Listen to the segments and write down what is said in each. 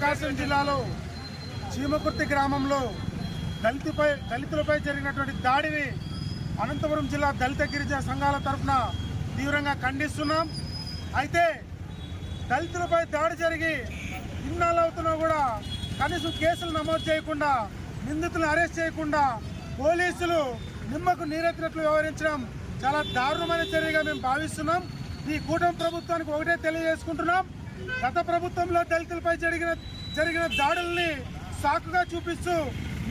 ప్రకాశం జిల్లాలో చీమకుర్తి గ్రామంలో దళితుపై దళితులపై జరిగినటువంటి దాడిని అనంతపురం జిల్లా దళిత గిరిజన సంఘాల తరఫున తీవ్రంగా ఖండిస్తున్నాం. అయితే దళితులపై దాడి జరిగి ఇన్నాళ్ళు అవుతున్నా కూడా కనీసం కేసులు నమోదు చేయకుండా నిందితులను అరెస్ట్ చేయకుండా పోలీసులు నిమ్మకు నీరెత్తినట్లు వ్యవహరించడం చాలా దారుణమైన చర్యగా మేము భావిస్తున్నాం. ఈ కూటమి ప్రభుత్వానికి ఒకటే తెలియజేసుకుంటున్నాం. గత ప్రభుత్వంలో దళితులపై జరిగిన జరిగిన దాడుల్ని సాకుగా చూపిస్తూ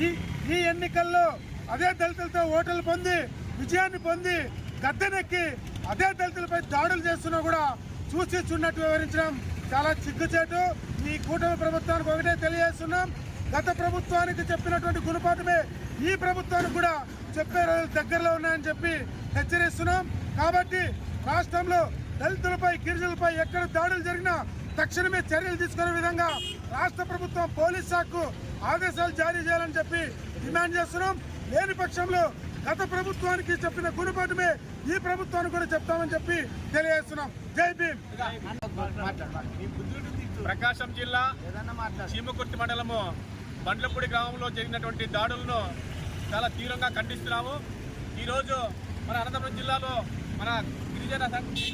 ఈ ఈ ఎన్నికల్లో అదే దళితులతో ఓటర్లు పొంది విజయాన్ని పొంది గద్దెనెక్కి అదే దళితులపై దాడులు చేస్తున్నా కూడా చూసి చూడనట్టు వివరించడం చాలా చిగ్గుచేటు. ఈ కూటమి ప్రభుత్వానికి ఒకటే తెలియజేస్తున్నాం. గత ప్రభుత్వానికి చెప్పినటువంటి గుణపాఠమే ఈ ప్రభుత్వానికి కూడా చెప్పే రోజులు దగ్గరలో ఉన్నాయని చెప్పి హెచ్చరిస్తున్నాం. కాబట్టి రాష్ట్రంలో దళితులపై గిరిజనులపై ఎక్కడ దాడులు జరిగినా తక్షణమే చర్యలు తీసుకునే విధంగా రాష్ట్ర ప్రభుత్వం పోలీస్ శాఖకు ఆదేశాలు జారీ చేయాలని చెప్పి డిమాండ్ చేస్తున్నాం. లేని పక్షంలో గత ప్రభుత్వానికి చెప్పిన గుణపాఠమే ఈ ప్రభుత్వానికి కూడా చెప్తామని చెప్పి తెలియజేస్తున్నాం. జై భీమ్. ప్రకాశం జిల్లా చీమకుర్తి మండలము బండ్లపూడి గ్రామంలో జరిగినటువంటి దాడులను చాలా తీవ్రంగా ఖండిస్తున్నాము. ఈరోజు మన అనంతపురం జిల్లాలో మన గిరిజన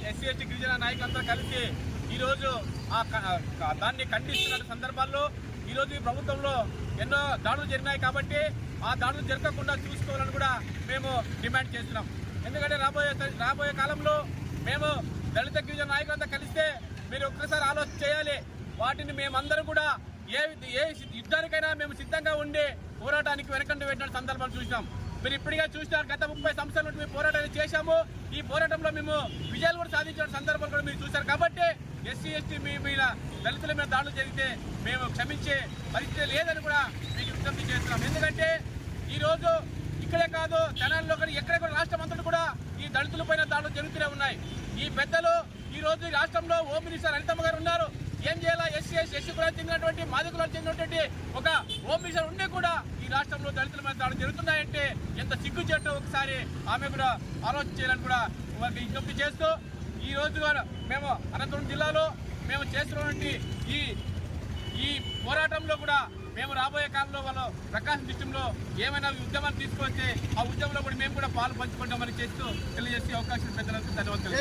ఎస్సీ ఎస్టీ గిరిజన నాయకులందరూ కలిసి ఈరోజు ఆ క- దాన్ని ఖండిస్తున్న సందర్భాల్లో ఈరోజు ఈ ప్రభుత్వంలో ఎన్నో దాడులు జరిగినాయి కాబట్టి ఆ దాడులు జరగకుండా చూసుకోవాలని కూడా మేము డిమాండ్ చేస్తున్నాం. ఎందుకంటే రాబోయే రాబోయే కాలంలో మేము దళిత గిరిజన నాయకులంతా కలిస్తే మీరు ఒక్కసారి ఆలోచన చేయాలి. వాటిని మేమందరం కూడా ఏ ఏ యుద్ధానికైనా మేము సిద్ధంగా ఉండి పోరాటానికి వెనకండి పెట్టిన సందర్భాలు చూసినాం. మీరు ఇప్పటికే చూసినారు గత ముప్పై సంవత్సరాల నుండి మేము పోరాటాన్ని చేశాము. ఈ పోరాటంలో మేము విజయాలు కూడా సాధించిన సందర్భాలు కూడా మీరు చూశారు. కాబట్టి ఎస్సీ ఎస్టీ మీ మీద దళితుల మీద దాడులు జరిగితే మేము క్షమించే పరిస్థితి లేదని కూడా మీకు విజ్ఞప్తి చేస్తున్నాం. ఎందుకంటే ఈరోజు ఇక్కడే కాదు జనాల్లో కానీ ఎక్కడ కూడా రాష్ట్రం అంతటా కూడా ఈ దళితులపైన దాడులు జరుగుతూనే ఉన్నాయి. ఈ పెద్దలు ఈ రోజు ఈ రాష్ట్రంలో హోమ్ మినిస్టర్ అనితమ్మ గారు ఉన్నారు. ఏం చేయాలా? ఎస్సీ ఎస్సీ ఎస్సీ కులాలకు చెందినటువంటి మాది కులాలకు చెందినటువంటి ఒక హోమ్ మినిస్టర్ ఉండి కూడా ఈ రాష్ట్రంలో దళితుల మీద దాడులు జరుగుతున్నాయంటే ఎంత సిగ్గు చెట్టు ఒకసారి ఆమె కూడా ఆలోచన చేయాలని కూడా విజ్ఞప్తి చేస్తూ ఈ రోజు మేము అనంతపురం జిల్లాలో మేము చేస్తున్నటువంటి ఈ ఈ పోరాటంలో కూడా మేము రాబోయే కాలంలో వాళ్ళు ప్రకాశం డిస్ట్రిక్ట్లో ఏమైనా ఉద్యమాలు తీసుకొస్తే ఆ ఉద్యమంలో కూడా మేము కూడా పాలు పంచుకుంటామని చేస్తూ తెలియజేసే అవకాశం పెద్దలకు ధన్యవాదాలు.